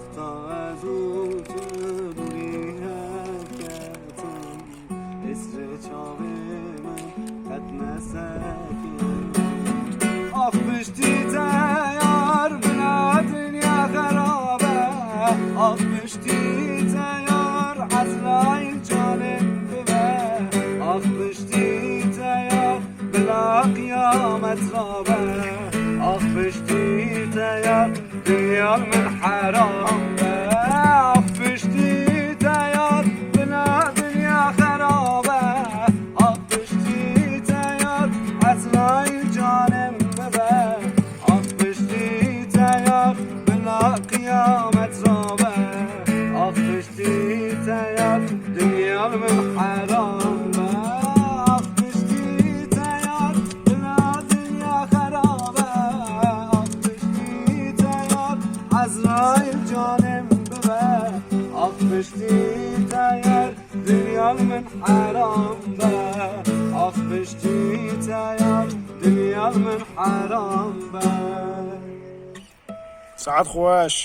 وقتا از اون تو حرکتم. اسر چاقه من قد نسکه آخ تیار بنا دنیا خرابه. آخ دار تیار از رای جانم ببر آخ پشتی تیار بلا قیامت رابه دنيا من حرام عفشتي تيار بلا دنيا خرابة عفشتي تيار عزرايل جانم ببه عفشتي تيار بلا قيامة رابة عفشتي تيار دنيا من حرام تيار عزرايل جانم ببه عفشتي تيار دنيا من حرام به عفشتي تيار دنيا من حرام به سعد خواش